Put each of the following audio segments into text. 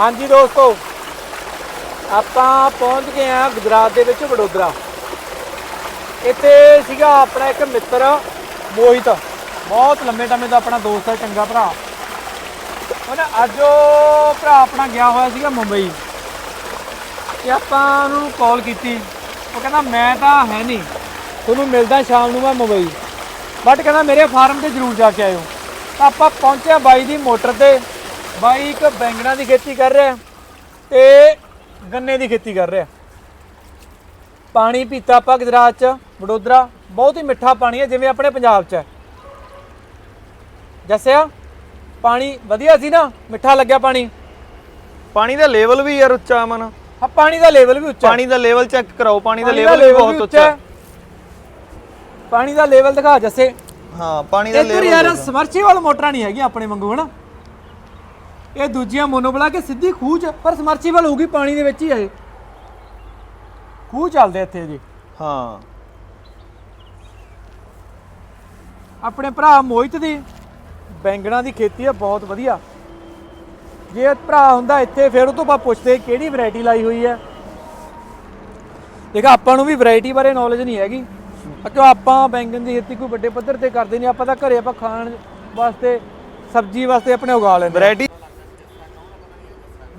ਹਾਂਜੀ ਦੋਸਤੋ, ਆਪਾਂ ਪਹੁੰਚ ਗਏ ਆ ਗੁਜਰਾਤ ਦੇ ਵਿੱਚ ਵਡੋਦਰਾ। ਇੱਥੇ ਸੀਗਾ ਆਪਣਾ ਇੱਕ ਮਿੱਤਰ, ਮੋਹਿਤ। ਬਹੁਤ ਲੰਮੇ ਟਾਈਮ ਦਾ ਆਪਣਾ ਦੋਸਤ ਹੈ, ਚੰਗਾ ਭਰਾ। ਉਹਨੇ ਅੱਜ ਉਹ ਭਰਾ ਆਪਣਾ ਗਿਆ ਹੋਇਆ ਸੀਗਾ ਮੁੰਬਈ। ਤੇ ਆਪਾਂ ਉਹਨੂੰ ਕਾਲ ਕੀਤੀ। ਉਹ ਕਹਿੰਦਾ, ਮੈਂ ਤਾਂ ਹੈ ਨਹੀਂ। ਤੁਹਾਨੂੰ ਮਿਲਦਾ ਸ਼ਾਮ ਨੂੰ ਮੈਂ ਮੁੰਬਈ। ਬਟ ਕਹਿੰਦਾ, ਮੇਰੇ ਫਾਰਮ ਤੇ ਜ਼ਰੂਰ ਜਾ ਕੇ ਆਇਓ। ਤਾਂ ਆਪਾਂ ਪਹੁੰਚਿਆ ਬਾਈ ਦੀ ਮੋਟਰ ਤੇ। ਬਾਈ ਇੱਕ ਬੈਂਗਣਾ ਦੀ ਖੇਤੀ ਕਰ ਰਿਹਾ ਤੇ ਗੰਨੇ ਦੀ ਖੇਤੀ ਕਰ ਰਿਹਾ। ਪਾਣੀ ਪੀਤਾ ਆਪਾਂ ਗੁਜਰਾਤ ਚ ਵਡੋਦਰਾ ਬਹੁਤ ਹੀ ਮਿੱਠਾ ਪਾਣੀ ਹੈ ਜਿਵੇਂ ਆਪਣੇ ਪੰਜਾਬ ਚ ਹੈ। ਜੱਸਿਆ ਪਾਣੀ ਵਧੀਆ ਸੀ ਨਾ? ਮਿੱਠਾ ਲੱਗਿਆ ਪਾਣੀ। ਪਾਣੀ ਦਾ ਲੈਵਲ ਵੀ ਯਾਰ ਉੱਚਾ ਮਨ ਹਾਂ ਪਾਣੀ ਦਾ ਲੈਵਲ ਵੀ ਉੱਚਾ। ਪਾਣੀ ਦਾ ਲੈਵਲ ਚੈੱਕ ਕਰਾਓ ਪਾਣੀ ਦਾ ਲੈਵਲ ਵੀ ਬਹੁਤ ਉੱਚਾ। ਪਾਣੀ ਦਾ ਲੈਵਲ ਦਿਖਾ ਜੱਸੇ। ਹਾਂ ਪਾਣੀ ਦਾ ਇੱਧਰ ਲੈਵਲ ਯਾਰ ਸਮਰਸੀਬਲ ਮੋਟਰਾਂ ਨਹੀਂ ਹੈਗੀਆਂ ਆਪਣੇ ਵਾਂਗੂ ਹਨਾ? ਇਹ ਦੂਜੀਆਂ ਮੋਨੋਬਲਾ ਕੇ ਸਿੱਧੀ ਖੂਹ ਚ ਪਰ ਸਮਰਸੀਬਲ ਹੋਊਗੀ ਪਾਣੀ ਦੇ ਵਿੱਚ ਹੀ ਹੈ ਇਹ। ਖੂਹ ਚੱਲਦੇ ਇੱਥੇ ਜੀ। ਹਾਂ। ਆਪਣੇ ਭਰਾ ਮੋਹਿਤ ਦੀ ਬੈਂਗਣਾ ਦੀ ਖੇਤੀ ਆ ਬਹੁਤ ਵਧੀਆ। ਜੇ ਭਰਾ ਹੁੰਦਾ ਇੱਥੇ ਫਿਰ ਉਹ ਤੋਂ ਬਾਅਦ ਪੁੱਛਦੇ ਕਿਹੜੀ ਵੈਰਾਈਟੀ ਲਾਈ ਹੋਈ ਹੈ। ਦੇਖ ਆਪਾਂ ਨੂੰ ਵੀ ਵੈਰਾਈਟੀ ਬਾਰੇ ਨੌਲੇਜ ਨਹੀਂ ਹੈਗੀ। ਕਿਉਂ ਆਪਾਂ ਬੈਂਗਣ ਦੀ ਖੇਤੀ ਕੋਈ ਵੱਡੇ ਪੱਧਰ ਤੇ ਕਰਦੇ ਨਹੀਂ ਆਪਾਂ ਤਾਂ ਘਰੇ ਆਪਾਂ ਖਾਣ ਵਾਸਤੇ ਸਬਜ਼ੀ ਵਾਸਤੇ ਆਪਣੇ ਉਗਾ ਲੈਂਦੇ ਹਾਂ। ਵੈਰਾਈਟੀ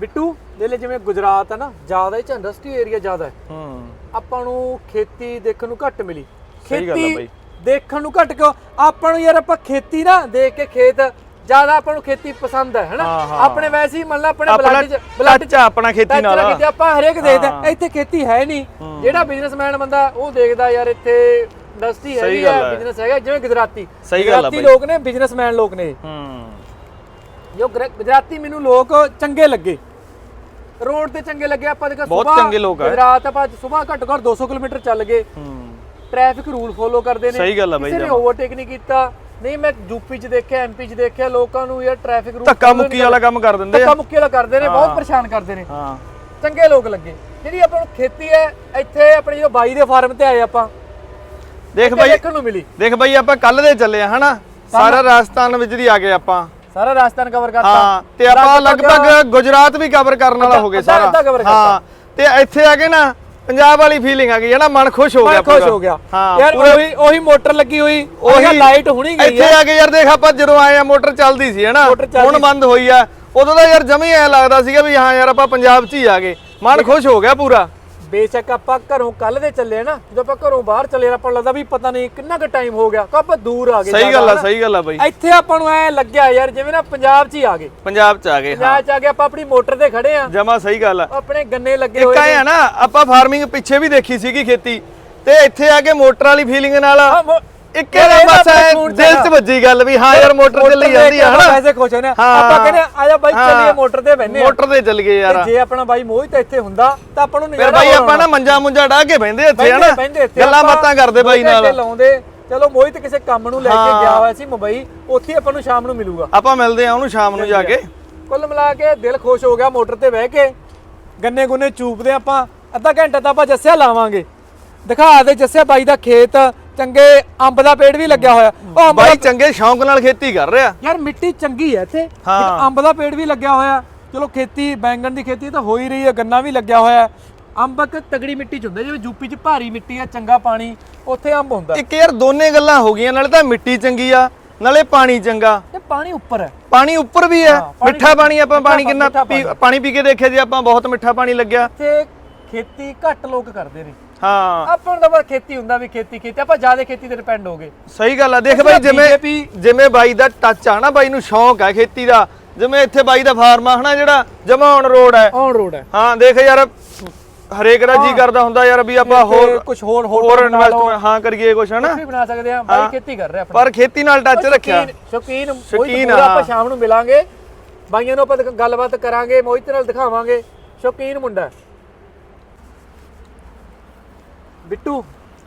ਬਿੱਟੂ ਦੇ ਲਈ ਜਿਵੇਂ ਗੁਜਰਾਤ ਹੈ ਨਾ ਜ਼ਿਆਦਾ ਇਹ ਚ ਇੰਡਸਟਰੀ ਏਰੀਆ ਜ਼ਿਆਦਾ ਹੈ ਹੂੰ ਆਪਾਂ ਨੂੰ ਖੇਤੀ ਦੇਖਣ ਨੂੰ ਘੱਟ ਮਿਲੀ ਸਹੀ ਗੱਲ ਬਾਈ। ਦੇਖਣ ਨੂੰ ਘੱਟ ਕਿਉਂ ਆਪਾਂ ਨੂੰ ਯਾਰ ਆਪਾਂ ਖੇਤੀ ਨਾ ਦੇਖ ਕੇ ਖੇਤ ਜ਼ਿਆਦਾ ਆਪਾਂ ਨੂੰ ਖੇਤੀ ਪਸੰਦ ਹੈ ਹਨਾ। ਆਪਣੇ ਵੈਸੇ ਹੀ ਮੰਨ ਲਾ ਆਪਣੇ ਬਲੱਡ ਚ ਬਲੱਡ ਆ ਆਪਣਾ ਖੇਤੀ ਨਾਲ ਖੇਤੀ ਆਪਾਂ ਹਰੇਕ ਦੇਖਦੇ। ਇੱਥੇ ਖੇਤੀ ਹੈ ਨਹੀਂ ਜਿਹੜਾ ਬਿਜ਼ਨਸਮੈਨ ਬੰਦਾ ਉਹ ਦੇਖਦਾ ਯਾਰ ਇੱਥੇ ਇੰਡਸਟਰੀ ਹੈਗੀ ਹੈ। ਬਿਜ਼ਨਸ ਹੈਗਾ ਜਿਵੇਂ ਗੁਜਰਾਤੀ ਗੁਜਰਾਤੀ। ਲੋਕ ਨੇ ਬਿਜ਼ਨਸਮੈਨ ਲੋਕ ਨੇ। ਹੂੰ ਜੋ ਗੁਜਰਾਤੀ ਮੈਨੂੰ ਲੋਕ ਚੰਗੇ ਲੱਗੇ ਰੋਡ ਤੇ ਚੰਗੇ ਲੱਗੇ ਆਪਾਂ ਦੇਖੋ ਬਹੁਤ ਚੰਗੇ ਲੋਕ ਆ। ਗੁਜਰਾਤ ਆਪਾਂ ਸਵੇਰ ਘੱਟ ਘੱਟ 200 ਕਿਲੋਮੀਟਰ ਚੱਲ ਗਏ। ਹੂੰ। ਟ੍ਰੈਫਿਕ ਰੂਲ ਫੋਲੋ ਕਰਦੇ ਨੇ। ਸਹੀ ਗੱਲ ਆ ਬਾਈ ਕਿਸੇ ਨੇ ਜਮਾਂ। ਓਵਰਟੇਕ ਨਹੀਂ ਕੀਤਾ। ਨਹੀਂ ਮੈਂ ਯੂਪੀ ਚ ਦੇਖਿਆ ਐਮਪੀ ਚ ਦੇਖਿਆ ਲੋਕਾਂ ਨੂੰ ਯਾਰ ਟ੍ਰੈਫਿਕ ਰੂਲ ਧੱਕਾ ਮੁੱਕੀ ਵਾਲਾ ਕੰਮ ਕਰ ਦਿੰਦੇ ਧੱਕਾ ਆ ਮੁੱਕੀ ਵਾਲਾ ਕਰਦੇ ਨੇ ਬਹੁਤ ਪਰੇਸ਼ਾਨ ਕਰਦੇ ਨੇ। ਹਾਂ। ਚੰਗੇ ਲੋਕ ਲੱਗੇ। ਜਿਹੜੀ ਆਪਾਂ ਨੂੰ ਖੇਤੀ ਹੈ ਇੱਥੇ ਆਪਣੇ ਜਦੋਂ ਬਾਈ ਦੇ ਫਾਰਮ ਤੇ ਆਏ ਆਪਾਂ ਦੇਖ ਬਾਈ। ਦੇਖਣ ਨੂੰ ਮਿਲੀ। ਦੇਖ ਬਾਈ ਆਪਾਂ ਕੱਲ ਦੇ ਚੱਲੇ ਆ ਹਨਾ? ਸਾਰਾ ਰਾਜਸਥਾਨ ਵਿੱਚ ਦੀ ਆ ਗਏ ਆਪਾਂ। ਸਾਰਾ ਰਾਜਸਥਾਨ ਕਵਰ ਕਰਤਾ। ਹਾਂ ਤੇ ਆਪਾਂ ਲਗਭਗ ਗੁਜਰਾਤ ਵੀ ਕਵਰ ਕਰਨ ਵਾਲਾ ਹੋ ਗਏ ਸਾਰਾ। ਹਾਂ ਤੇ ਇੱਥੇ ਆ ਕੇ ਨਾ ਪੰਜਾਬ ਵਾਲੀ ਫੀਲਿੰਗ ਆ ਗਈ ਜਿਹੜਾ ਮਨ ਖੁਸ਼ ਹੋ ਗਿਆ ਖੁਸ਼। ਹੋ ਗਿਆ। ਯਾਰ ਉਹੀ ਉਹੀ ਮੋਟਰ ਲੱਗੀ ਹੋਈ ਉਹੀ ਲਾਈਟ ਹੁਣੀ ਗਈ ਇੱਥੇ ਆ। ਕੇ ਯਾਰ ਦੇਖ ਆਪਾਂ ਜਦੋਂ ਆਏ ਆ ਮੋਟਰ ਚੱਲਦੀ ਸੀ ਹਨਾ? ਹੁਣ ਬੰਦ ਹੋਈ ਆ। ਉਦੋਂ ਤਾਂ ਯਾਰ ਜਮੀ ਐ ਲੱਗਦਾ ਸੀਗਾ ਵੀ ਹਾਂ ਯਾਰ ਆਪਾਂ ਪੰਜਾਬ 'ਚ ਹੀ ਆ ਗਏ। ਮਨ ਖੁਸ਼ ਹੋ ਗਿਆ ਪੂਰਾ। ਬੇਸ਼ੱਕ ਆਪਾਂ ਘਰੋਂ ਕੱਲ ਦੇ ਚੱਲੇ ਨਾ ਜਦੋਂ ਆਪਾਂ ਘਰੋਂ ਬਾਹਰ ਚੱਲੇ ਆਪਾਂ ਲੱਗਦਾ ਵੀ ਪਤਾ ਨਹੀਂ ਕਿੰਨਾ ਕੁ ਟਾਈਮ ਹੋ ਗਿਆ ਆਪਾਂ ਦੂਰ ਆ ਗਏ ਸਹੀ ਗੱਲ ਆ। ਸਹੀ ਗੱਲ ਆ ਬਾਈ। ਇੱਥੇ ਆਪਾਂ ਨੂੰ ਐ ਲੱਗਿਆ ਯਾਰ ਜਿਵੇਂ ਨਾ ਪੰਜਾਬ 'ਚ ਹੀ ਆ ਗਏ। ਪੰਜਾਬ 'ਚ ਆ ਗਏ ਹਾਂ। ਪੰਜਾਬ 'ਚ ਆ ਕੇ ਆਪਾਂ ਆਪਣੀ ਮੋਟਰ ਤੇ ਖੜੇ ਆ। ਜਮਾ ਸਹੀ ਗੱਲ ਆ। ਆਪਣੇ ਗੰਨੇ ਲੱਗੇ ਇੱਕ ਹੋਏ ਆਏ ਆ ਨਾ ਆਪਾਂ ਫਾਰਮਿੰਗ ਪਿੱਛੇ ਵੀ ਦੇਖੀ ਸੀਗੀ ਖੇਤੀ ਤੇ ਇੱਥੇ ਆ ਕੇ ਮੋਟਰ ਵਾਲੀ ਫੀਲਿੰਗ ਨਾਲ ਇੱਕੇ ਇਹ ਬਸ ਐ ਦਿਲ 'ਚ ਵੱਜੀ ਗੱਲ ਵੀ ਹਾਂ ਯਾਰ ਮੋਟਰ ਚੱਲੀ ਜਾਂਦੀ ਆ ਹਨਾ? ਵੈਸੇ ਖੁਸ਼ ਹੋਨੇ। ਆਪਾਂ ਕਹਿੰਦੇ ਆ, ਜਾ ਬਾਈ। ਚੱਲੀਏ ਮੋਟਰ ਤੇ ਬੈਨੇ ਮੋਟਰ ਤੇ ਚੱਲ ਗਏ ਯਾਰ ਜੇ ਆਪਣਾ ਬਾਈ ਮੋਹਿਤ ਇੱਥੇ ਹੁੰਦਾ ਤਾਂ ਆਪਾਂ ਨੂੰ ਫਿਰ ਨਜ਼ਾਰਾ ਬਾਈ ਹੋਰ ਆਪਾਂ ਨਾ। ਮੰਜਾ ਮੁੰਜਾ ਢਾ ਕੇ ਬਹਿੰਦੇ ਇੱਥੇ ਹਨਾ? ਗੱਲਾਂ ਬਾਤਾਂ ਕਰਦੇ ਬਾਈ ਨਾਲ। ਲਾਉਂਦੇ ਚਲੋ ਮੋਹਿਤ ਕਿਸੇ ਕੰਮ ਨੂੰ ਲੈ ਕੇ। ਗਿਆ ਹੋਇਆ ਸੀ ਮੁੰਬਈ ਉੱਥੇ ਆਪਾਂ ਨੂੰ ਸ਼ਾਮ ਨੂੰ ਮਿਲੂਗਾ। ਆਪਾਂ ਮਿਲਦੇ ਆ ਉਹਨੂੰ ਸ਼ਾਮ ਨੂੰ ਜਾ ਕੇ। ਕੁੱਲ ਮਿਲਾ ਕੇ ਦਿਲ ਖੁਸ਼ ਹੋ ਗਿਆ ਮੋਟਰ ਤੇ ਬਹਿ ਕੇ। ਗੰਨੇ ਗੁੰਨੇ ਚੂਪਦੇ ਆਪਾਂ ਅੱਧਾ ਘੰਟਾ ਤਾਂ ਆਪਾਂ ਜੱਸਿਆ ਲਾਵਾਂਗੇ। ਦਿਖਾ ਦੇ ਜੱਸਿਆ ਬਾਈ ਦਾ ਖੇਤ ਚੰਗੇ ਅੰਬ ਦਾ ਪੇੜ ਵੀ ਲੱਗਿਆ ਹੋਇਆ। ਉਹ ਅੰਬ ਬਾਈ ਚੰਗੇ ਸ਼ੌਂਕ ਨਾਲ ਖੇਤੀ ਕਰ ਰਿਹਾ। ਯਾਰ ਮਿੱਟੀ ਚੰਗੀ ਹੈ ਇੱਥੇ। ਹਾਂ। ਅੰਬ ਦਾ ਪੇੜ ਵੀ ਲੱਗਿਆ ਹੋਇਆ। ਚਲੋ ਖੇਤੀ ਬੈਂਗਣ ਦੀ ਖੇਤੀ ਤਾਂ ਹੋ ਹੀ ਰਹੀ ਹੈ ਗੰਨਾ ਵੀ ਲੱਗਿਆ ਹੋਇਆ। ਅੰਬ ਇੱਕ ਤਗੜੀ ਮਿੱਟੀ ਚ ਹੁੰਦਾ ਜਿਵੇਂ ਯੂਪੀ ਚ ਭਾਰੀ ਮਿੱਟੀ ਆ ਚੰਗਾ ਪਾਣੀ ਉੱਥੇ ਅੰਬ ਹੁੰਦਾ। ਇੱਕ ਯਾਰ ਦੋਨੇ ਗੱਲਾਂ ਹੋ ਗਈਆਂ ਨਾਲੇ ਤਾਂ ਮਿੱਟੀ ਚੰਗੀ ਆ ਨਾਲੇ ਪਾਣੀ ਚੰਗਾ। ਤੇ ਪਾਣੀ ਉੱਪਰ ਹੈ। ਪਾਣੀ ਉੱਪਰ ਵੀ ਹੈ। ਹਾਂ, ਪਾਣੀ- ਮਿੱਠਾ ਪਾਣੀ ਆਪਾਂ ਪਾਣੀ ਕਿੰਨਾ ਪਾਣੀ ਪੀ ਕੇ ਦੇਖਿਆ ਜੀ ਆਪਾਂ ਬਹੁਤ ਮਿੱਠਾ ਪਾਣੀ ਲੱਗਿਆ। ਇੱਥੇ ਖੇਤੀ ਘੱਟ ਲੋਕ ਕਰਦੇ ਨੇ। ਹਾਂ। ਆਪਾਂ ਨੂੰ ਤਾਂ ਬਸ ਖੇਤੀ ਹੁੰਦਾ ਵੀ ਖੇਤੀ ਖੇਤੀ ਆਪਾਂ ਜ਼ਿਆਦਾ ਖੇਤੀ ਤੇ ਡਿਪੈਂਡ ਹੋ ਗਏ। ਸਹੀ ਗੱਲ ਆ ਦੇਖ ਬਾਈ ਜਿਵੇਂ BJP ਜਿਵੇਂ ਬਾਈ ਦਾ ਟੱਚ ਆ ਨਾ ਬਾਈ ਨੂੰ ਸ਼ੌਂਕ ਹੈ ਖੇਤੀ ਦਾ ਜਿਵੇਂ ਇੱਥੇ ਬਾਈ ਦਾ ਫਾਰਮ ਆ ਹਨਾ ਜਿਹੜਾ ਜਮਾ ਔਨ ਰੋਡ ਹੈ ਔਨ ਰੋਡ ਹੈ ਹਾਂ ਦੇਖ ਯਾਰ ਹਰੇਕ ਦਾ ਜੀ ਕਰਦਾ ਹੁੰਦਾ ਯਾਰ ਵੀ ਆਪਾਂ ਹੋਰ ਕੁਝ ਹੋਰ ਹੋਰ ਹੋਟਲ ਬਣਾ ਲਓ, ਇਨਵੈਸਟਮੈਂਟ ਹਾਂ ਕਰੀਏ ਕੁਛ ਹਨਾ। ਕੁਛ ਵੀ ਬਣਾ ਸਕਦੇ ਆ ਬਾਈ ਖੇਤੀ ਕਰ ਰਿਹਾ ਆਪਣਾ। ਪਰ ਖੇਤੀ ਨਾਲ ਟੱਚ ਰੱਖਿਆ। ਸ਼ੌਕੀਨ। ਆਪਾਂ ਸ਼ਾਮ ਨੂੰ ਮਿਲਾਂਗੇ। ਬਾਈਆਂ ਨੂੰ ਆਪਾਂ ਗੱਲਬਾਤ ਕਰਾਂਗੇ ਮੋਹਿਤ ਨਾਲ ਦਿਖਾਵਾਂਗੇ। ਸ਼ੌਕੀਨ ਮੁੰਡਾ। ਬਿੱਟੂ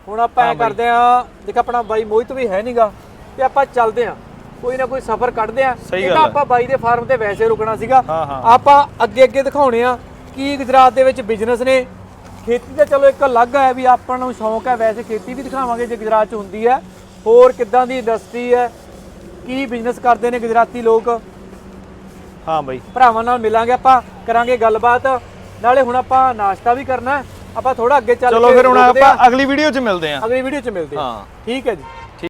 ਹੁਣ ਆਪਾਂ ਐ ਕਰਦੇ ਆ ਦੇਖ ਆਪਣਾ ਬਾਈ ਮੋਹਿਤ ਵੀ ਹੈ ਨਹੀਂਗਾ ਤੇ ਆਪਾਂ ਚੱਲਦੇ ਆ ਕੋਈ ਨਾ ਕੋਈ ਸਫ਼ਰ ਕੱਢਦੇ ਆ ਸਹੀ ਇਹ ਗੱਲ ਤਾਂ ਹੈ। ਆਪਾਂ ਬਾਈ ਦੇ ਫਾਰਮ ਤੇ ਵੈਸੇ ਰੁਕਣਾ ਸੀਗਾ। ਆਪਾਂ ਅੱਗੇ ਅੱਗੇ ਦਿਖਾਉਣੇ ਆ ਕੀ ਗੁਜਰਾਤ ਦੇ ਵਿੱਚ ਬਿਜ਼ਨਸ ਨੇ। ਖੇਤੀ ਤਾਂ ਚਲੋ ਇੱਕ ਅਲੱਗ ਹੈ ਵੀ ਆਪਾਂ ਨੂੰ ਸ਼ੌਂਕ ਹੈ। ਵੈਸੇ ਖੇਤੀ ਵੀ ਦਿਖਾਵਾਂਗੇ ਜੇ ਗੁਜਰਾਤ 'ਚ ਹੁੰਦੀ ਹੈ। ਹੋਰ ਕਿੱਦਾਂ ਦੀ ਇੰਡਸਟਰੀ ਹੈ? ਕੀ ਬਿਜ਼ਨਸ ਕਰਦੇ ਨੇ ਗੁਜਰਾਤੀ ਲੋਕ? ਹਾਂ ਬਾਈ। ਭਰਾਵਾਂ ਨਾਲ ਮਿਲਾਂਗੇ ਆਪਾਂ ਕਰਾਂਗੇ ਗੱਲਬਾਤ। ਨਾਲੇ ਹੁਣ ਆਪਾਂ ਨਾਸ਼ਤਾ ਵੀ ਕਰਨਾ ਹੈ। ਆਪਾਂ ਥੋੜਾ ਅੱਗੇ ਚੱਲ ਚਲੋ ਕੇ ਫਿਰ ਹੁਣ ਰੁਕਦੇ ਆਪਾਂ ਹਾਂ। ਅਗਲੀ ਵੀਡੀਓ 'ਚ ਮਿਲਦੇ ਆਂ ਅਗਲੀ ਵੀਡੀਓ 'ਚ ਮਿਲਦੇ ਹਾਂ। ਹਾਂ। ਠੀਕ ਹੈ ਜੀ।